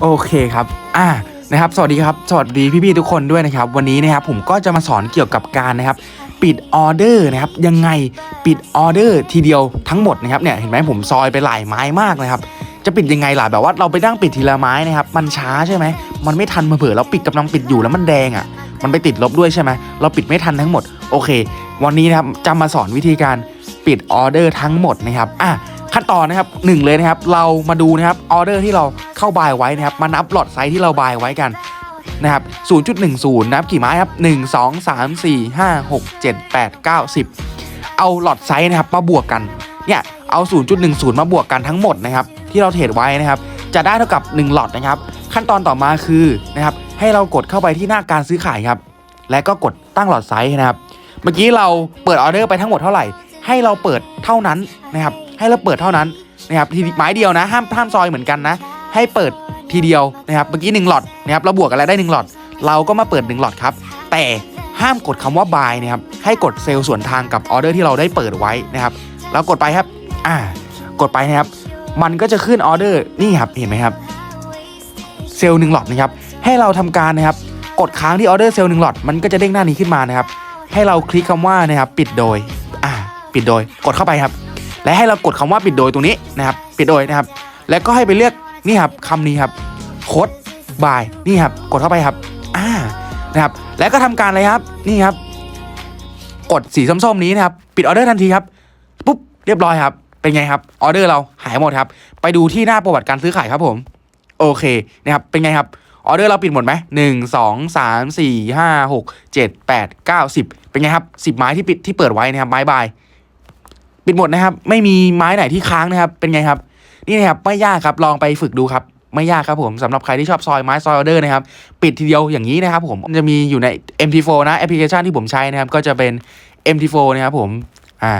โอเคครับ อ่านะครับ สวัสดีครับ สวัสดีพี่ๆทุกคนด้วยนะครับ วันนี้นะครับผมก็จะมาสอนเกี่ยวกับการนะครับ ปิดออเดอร์นะครับ ยังไงปิดออเดอร์ทีเดียวทั้งหมดนะครับ เนี่ย เห็นไหมผมซอยไปหลายไม้มากนะครับ จะปิดยังไงล่ะ แบบว่าเราไปนั่งปิดทีละไม้นะครับ มันช้าใช่ไหม มันไม่ทันมาเผื่อเราปิดกำลังปิดอยู่แล้วมันแดงอะ่ะ มันไปติดลบด้วยใช่ไหม เราปิดไม่ทันทั้งหมด โอเค วันนี้นะครับจะมาสอนวิธีการปิดออเดอร์ทั้งหมดนะครับ อะ ขั้นตอนนะครับหนึ่งเลยนะครับ เรามาดูนะครับออเดอร์ที่เราเข้าบายไว้นะครับ มานับหลอดไซส์ที่เราบายไว้กันนะครับ0.10 นับกี่ไม้ครับ 1 2 3 4 5 6 7 8 9 10 เอาหลอดไซส์นะครับ มาบวกกัน เนี่ย เอา 0.10 มาบวกกันทั้งหมดนะครับ ที่เราเทรดไว้นะครับ จะได้เท่ากับ 1 หลอดนะครับ ขั้นตอนต่อมาคือนะครับ ให้เรากดเข้าไปที่หน้าการซื้อขายครับ และก็กดตั้งหลอดไซส์นะครับ เมื่อกี้เราเปิดออเดอร์ไปทั้งหมดเท่าไหร่ ให้เราเปิดเท่านั้นนะครับ ให้เราเปิดเท่านั้นนะครับทีไม้เดียวนะห้ามห้ามซอยเหมือนกันนะ ให้เปิดทีเดียวนะครับเมื่อกี้1หลอดนะครับเราบวกกันแล้วได้ 1 หลอด เราก็มาเปิด 1 หลอดครับ แต่ห้ามกดคำว่า buy นะครับให้กดเซลล์ส่วนทางกับออเดอร์ที่เราได้เปิดไว้นะครับแล้วกดไปครับอ่ากดไปนะครับ มันก็จะขึ้นออเดอร์นี่ครับเห็นไหมครับเซลล์หนึ่งหลอดนะครับให้เราทำการนะครับกดค้างที่ออเดอร์เซลล์หนึ่งหลอดมันก็จะเด้งหน้านี้ขึ้นมานะครับให้เราคลิกคำว่านะครับปิดโดยอ่าปิดโดยกดเข้าไปครับ และให้เรากดคำว่าปิดโดยตรงนี้นะครับปิดโดยนะครับ แล้วก็ให้ไปเลือกนี่ครับคำนี้ครับโค้ดบายนี่ครับกดเข้าไปครับอ่านะครับแล้วก็ทำการเลยครับนี่ครับ กดสีส้มๆนี้นะครับปิดออเดอร์ทันทีครับปุ๊บเรียบร้อยครับเป็นไงครับออเดอร์เราหายหมดครับ ไปดูที่หน้าประวัติการซื้อขายครับผมโอเคนะครับเป็นไงครับออเดอร์เราปิดหมดไหมหนึ่งสองสามสี่ห้าหกเจ็ดแปดเก้าสิบเป็นไงครับสิบไม้ที่ปิดที่เปิดไว้นะครับไม้บาย ปิดหมดนะครับ ไม่มีไม้ไหนที่ค้างนะครับ เป็นไงครับ นี่นะครับไม่ยากครับลองไปฝึกดูครับไม่ยากครับผมสำหรับใครที่ชอบซอยไม้ซอยออเดอร์นะครับ ปิดทีเดียวอย่างนี้นะครับผมจะมีอยู่ใน MT4 นะแอปพลิเคชันที่ผมใช้นะครับ ก็จะเป็น MT4 นะครับผมอ่า